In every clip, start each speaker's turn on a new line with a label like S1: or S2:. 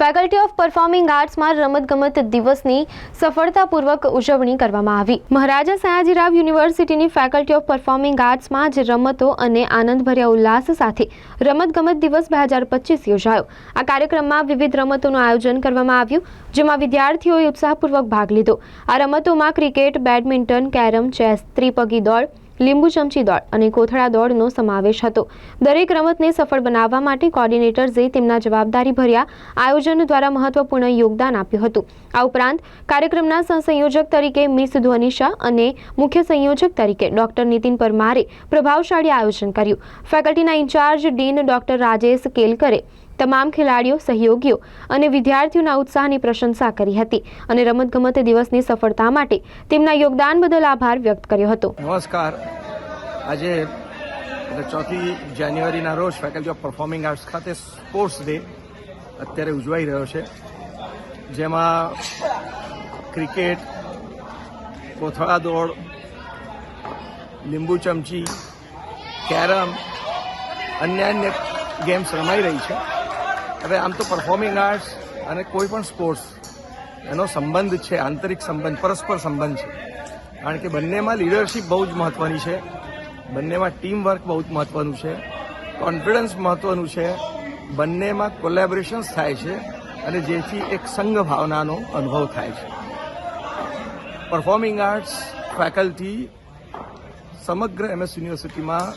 S1: Faculty of performing આર્ટ્સમાં રમતગમત દિવસની સફળતાપૂર્વક ઉજવણી કરવામાં આવી. મહારાજા સયાજીરાવ યુનિવર્સિટીની ફેકલ્ટી ઓફ પરફોર્મિંગ આર્ટ્સમાં આજે રમતો અને આનંદભર્યા ઉલ્લાસ સાથે રમતગમત દિવસ બે હજાર પચીસ યોજાયો. આ કાર્યક્રમમાં વિવિધ રમતોનું આયોજન કરવામાં આવ્યું, જેમાં વિદ્યાર્થીઓએ ઉત્સાહપૂર્વક ભાગ લીધો. આ રમતોમાં ક્રિકેટ, બેડમિન્ટન, કેરમ, ચેસ, ત્રિપગી દોડ લીંબુ ચમચી દોડ અને કોથળા દોડનો સમાવેશ હતો. દરેક રમતને સફળ બનાવવા માટે કોર્ડિનેટર્સે તેમના જવાબદારી ભર્યા આયોજન દ્વારા મહત્વપૂર્ણ યોગદાન આપ્યું હતું. આ ઉપરાંત કાર્યક્રમના સહસંયોજક તરીકે મિસ ધ્વનિશા અને મુખ્ય સંયોજક તરીકે ડોક્ટર નીતિન પરમારે પ્રભાવશાળી આયોજન કર્યું. ફેકલ્ટીના ઇન્ચાર્જ ડીન ડોક્ટર રાજેશ કેલકરે તમામ ખેલાડીઓ, સહયોગીઓ અને વિદ્યાર્થીઓના ઉત્સાહની પ્રશંસા કરી હતી અને રમતગમત દિવસની સફળતા માટે તેમના યોગદાન બદલ આભાર વ્યક્ત કર્યો હતો.
S2: નમસ્કાર. આજે ચોથી જાન્યુઆરીના રોજ ફેકલ્ટી ઓફ પરફોર્મિંગ આર્ટ્સ ખાતે સ્પોર્ટ્સ ડે અત્યારે ઉજવાઈ રહ્યો છે. જેમાં ક્રિકેટ, કોથળા દોડ, લીંબુ ચમચી, કેરમ, અન્ય અન્ય ગેમ્સ રમાઈ રહી છે. હવે આમ તો પરફોર્મિંગ આર્ટ્સ અને કોઈ પણ સ્પોર્ટ્સ એનો સંબંધ છે, આંતરિક સંબંધ, પરસ્પર સંબંધ છે. કારણ કે બંનેમાં લીડરશિપ બહુ જ મહત્વની છે. બંનેમાં ટીમ વર્ક બહુ જ મહત્વનું છે. કોન્ફિડન્સ મહત્વનું છે. બંનેમાં કોલેબોરેશન્સ થાય છે અને જેથી એક સંઘ ભાવનાનો અનુભવ થાય છે. પરફોર્મિંગ આર્ટ્સ ફેકલ્ટી સમગ્ર એમએસ યુનિવર્સિટીમાં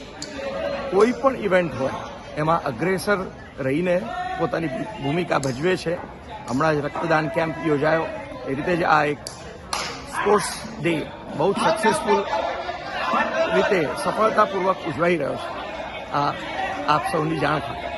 S2: કોઈ પણ ઇવેન્ટ હોય એમાં અગ્રેસર રહીને પોતાની ભૂમિકા ભજવે છે. હમણાં જ રક્તદાન કેમ્પ યોજાયો. એ રીતે જ આ એક સ્પોર્ટ્સ ડે બહુ જ સક્સેસફુલ રીતે સફળતાપૂર્વક ઉજવાઈ રહ્યો છે. આ આપ સૌની જાણ થાય.